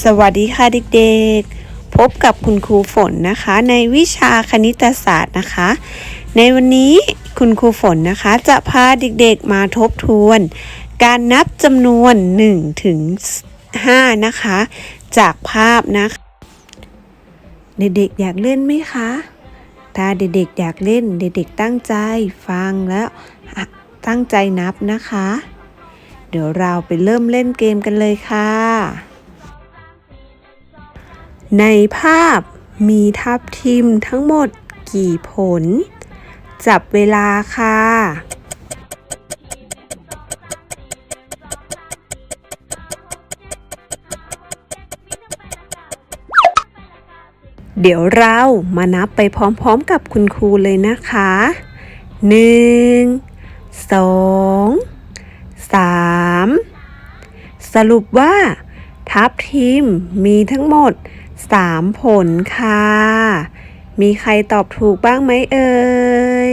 สวัสดีค่ะเด็กๆ พบกับคุณครูฝนนะคะ ในวิชาคณิตศาสตร์นะคะ ในวันนี้คุณครูฝนนะคะจะพาเด็กๆมาทบทวน การนับจำนวน1ถึง5นะคะ จากภาพนะคะเด็กๆอยากเล่นไหมคะ ถ้าเด็กๆอยากเล่นเด็กๆตั้งใจฟังแล้วตั้งใจนับนะคะ เดี๋ยวเราไปเริ่มเล่นเกมกันเลยค่ะ ในภาพมีทับทิมทั้งหมดกี่ผล จับเวลาค่ะเดี๋ยวเรามานับไปพร้อมๆกับคุณครูเลยนะคะ 1 2 3 สรุปว่า ทับทิมมีทั้งหมด 3 ผลค่ะ มีใครตอบถูกบ้างไหมเอ่ย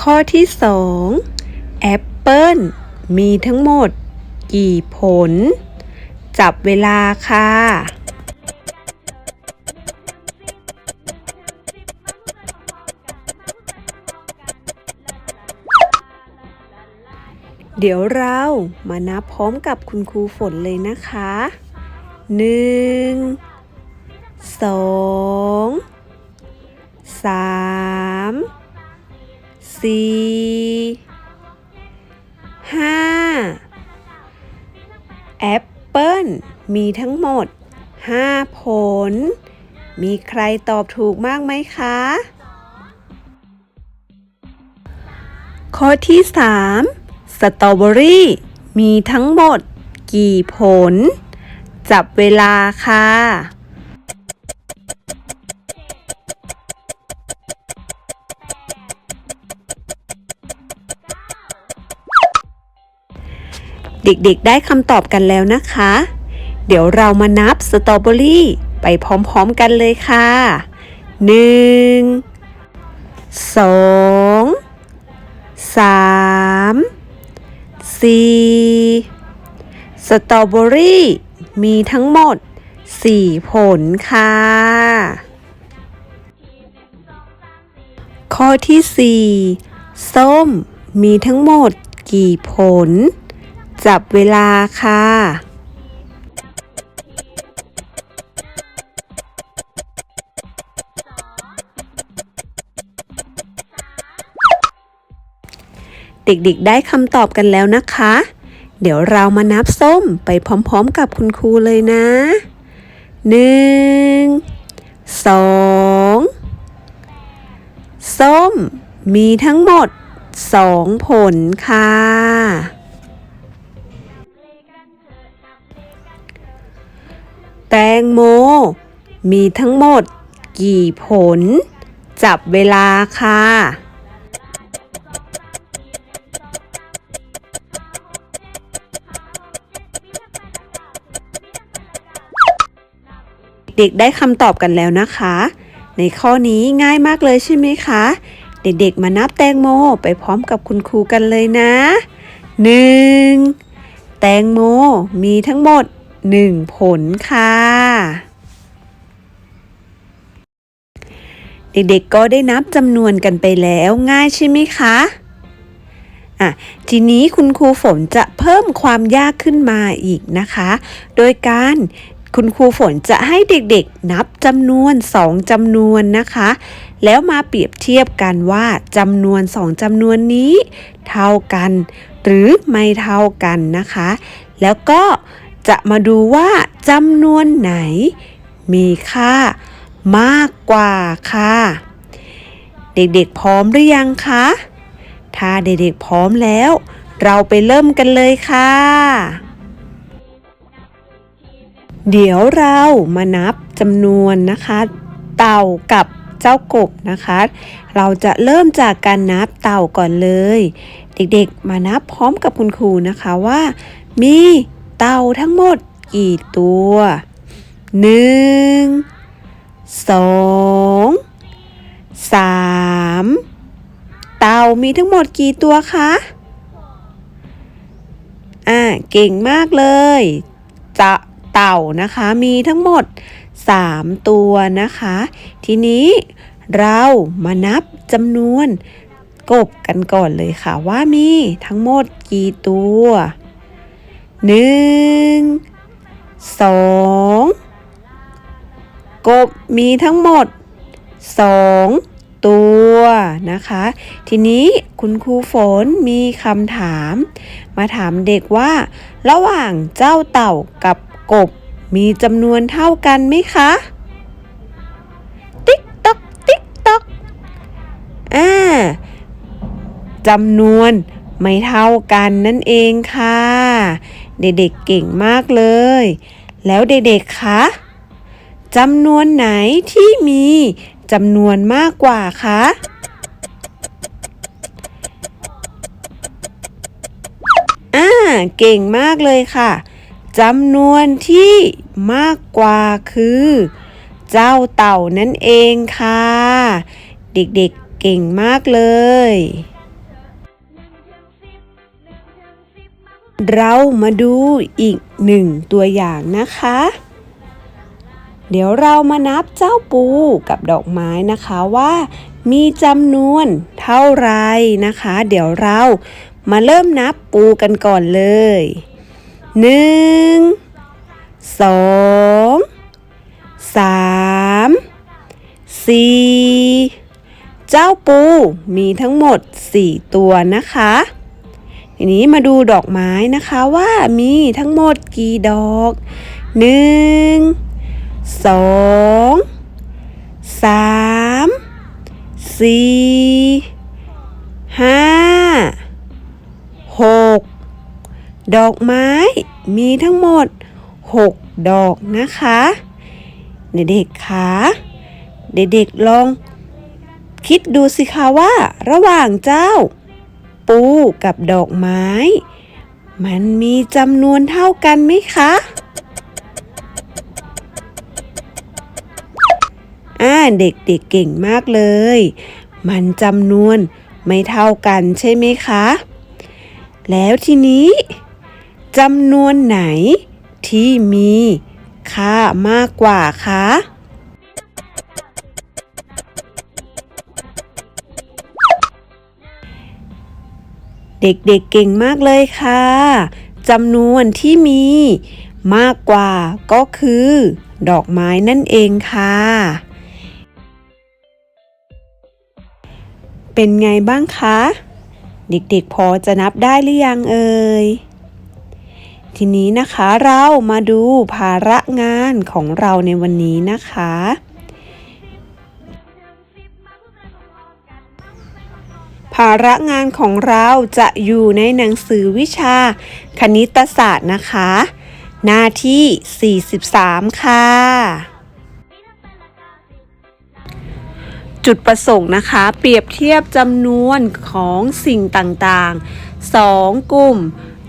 ข้อที่ 2 แอปเปิลมีทั้งหมด กี่ผล จับเวลาค่ะ เดี๋ยวเรามานับพร้อมกับคุณครูฝนเลยนะคะหนึ่งสองสามสี่ห้าแอปเปิลมีทั้งหมด5ผล มีใครตอบถูกมากไหมคะ ข้อที่3 สตรอเบอรี่ มีทั้งหมด กี่ผล จับเวลาค่ะ เด็กๆได้คำตอบกันแล้วนะคะ เดี๋ยวเรามานับสตรอเบอรี่ ไปพร้อมๆกันเลยค่ะหนึ่งสองสาม สี่สตรอเบอรี่มีทั้งหมดสี่ผลค่ะ ข้อที่สี่ส้มมีทั้งหมดกี่ผล จับเวลาค่ะ เด็กๆได้คำตอบกันแล้วนะคะ เดี๋ยวเรามานับส้มไปพร้อมๆกับคุณครูเลยนะ หนึ่ง สอง ส้ม มีทั้งหมดสองผลค่ะ แตงโม มีทั้งหมด กี่ผล จับเวลาค่ะ ด็กๆ ได้คำตอบกันแล้วนะคะ ในข้อนี้ง่ายมากเลยใช่ไหมคะ เด็กๆ มานับแตงโมไปพร้อมกับคุณครูกันเลยนะ 1. แตงโมมีทั้งหมด 1 ผลค่ะ เด็กๆ ก็ได้นับจำนวนกันไปแล้วง่ายใช่ไหมคะอะทีนี้คุณครูฝนจะเพิ่มความยากขึ้นมาอีกนะคะ โดยการ คุณครูฝนจะให้เด็กๆนับจำนวน 2จำนวนนะคะ แล้วมาเปรียบเทียบกันว่าจำนวน 2จำนวนนี้ เท่ากัน หรือไม่เท่ากันนะคะ แล้วก็จะมาดูว่าจำนวนไหน มีค่ามากกว่าค่ะ เด็กๆพร้อมหรือยังคะ ถ้าเด็กๆพร้อมแล้ว เราไปเริ่มกันเลยค่ะ เดี๋ยวเรามานับจำนวนนะคะ เต่ากับเจ้ากบนะคะ เราจะเริ่มจากการนับเต่าก่อนเลย เด็กๆ มานับพร้อมกับคุณครูนะคะว่า มีเต่าทั้งหมดกี่ตัวหนึ่งสองสามเต่ามีทั้งหมดกี่ตัวคะอ่าเก่งมากเลย จะ เต่านะคะ มีทั้งหมด 3 ตัวนะคะ ทีนี้เรามานับจำนวนกบกันก่อนเลยค่ะว่ามีทั้งหมดกี่ตัวหนึ่งสองกบมีทั้งหมดสองตัวนะคะ ทีนี้คุณครูฝนมีคำถาม มาถามเด็กว่า ระหว่างเจ้าเต่ากับ กบมีจำนวนเท่ากันไหมคะ ติ๊กต๊อกติ๊กต๊อกอ่าจำนวนไม่เท่ากันนั่นเองค่ะ เด็กๆเก่งมากเลย แล้วเด็กๆคะจำนวนไหนที่มีจำนวนมากกว่าคะอ่าเก่งมากเลยค่ะ จำนวนที่มากกว่าคือ เจ้าเต่านั่นเองค่ะ เด็กๆเก่งมากเลย เรามาดูอีกหนึ่งตัวอย่างนะคะ เดี๋ยวเรามานับเจ้าปูกับดอกไม้นะคะว่ามีจำนวนเท่าไรนะคะ เดี๋ยวเรามาเริ่มนับปูกันก่อนเลย หนึ่งสองสามสี่เจ้าปูมีทั้งหมดสี่ตัวนะคะ ทีนี้มาดูดอกไม้นะคะว่ามีทั้งหมดกี่ดอกหนึ่งสองสามสี่ห้า ดอกไม้มีทั้งหมด 6 ดอกนะคะ เด็กๆคะเด็กๆลอง คิดดูสิคะว่า ระหว่างเจ้า ปูกับดอกไม้ มันมีจำนวนเท่ากันไหมคะอ่าเด็กๆเเก่งมากเลย มันจำนวนไม่เท่ากันใช่ไหมคะ แล้วทีนี้ จำนวนไหนที่มีค่ามากกว่าคะเด็กๆเเก่งมากเลยค่ะจำนวนที่มีมากกว่าก็คือ ดอกไม้นั่นเองค่ะ เป็นไงบ้างคะ เด็กๆพอจะนับได้หรือยังเอ่ย ทีนี้นะคะเรามาดูภาระงานของเราในวันนี้นะคะ ภาระงานของเราจะอยู่ในหนังสือวิชา คณิตศาสตร์นะคะ หน้าที่ 43 ค่ะจุดประสงค์นะคะ เปรียบเทียบจำนวนของสิ่งต่างๆ 2 กลุ่ม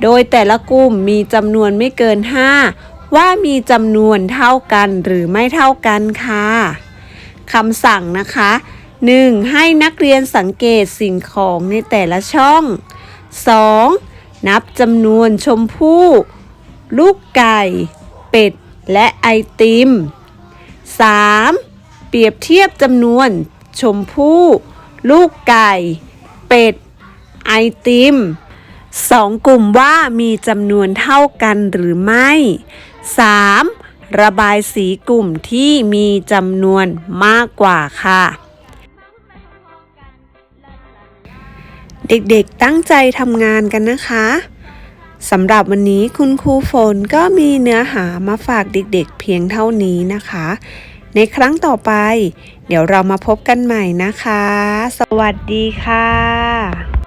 โดยแต่ละกลุ่มมีจำนวนไม่เกิน 5 ว่ามีจำนวนเท่ากันหรือไม่เท่ากันค่ะคำสั่งนะคะ 1. ให้นักเรียนสังเกตสิ่งของในแต่ละช่อง 2. นับจำนวนชมพู่ลูกไก่ เป็ด และไอติม 3. เปรียบเทียบจำนวนชมพู่ ลูกไก่ เป็ด ไอติม สองกลุ่มว่ามีจำนวนเท่ากันหรือไม่ 3. ระบายสีกลุ่มที่มีจำนวนมากกว่าค่ะ เด็กๆตั้งใจทำงานกันนะคะสำหรับวันนี้คุณครูฝนก็มีเนื้อหามาฝากเด็กๆเพียงเท่านี้นะคะ ในครั้งต่อไป เดี๋ยวเรามาพบกันใหม่นะคะ สวัสดีค่ะ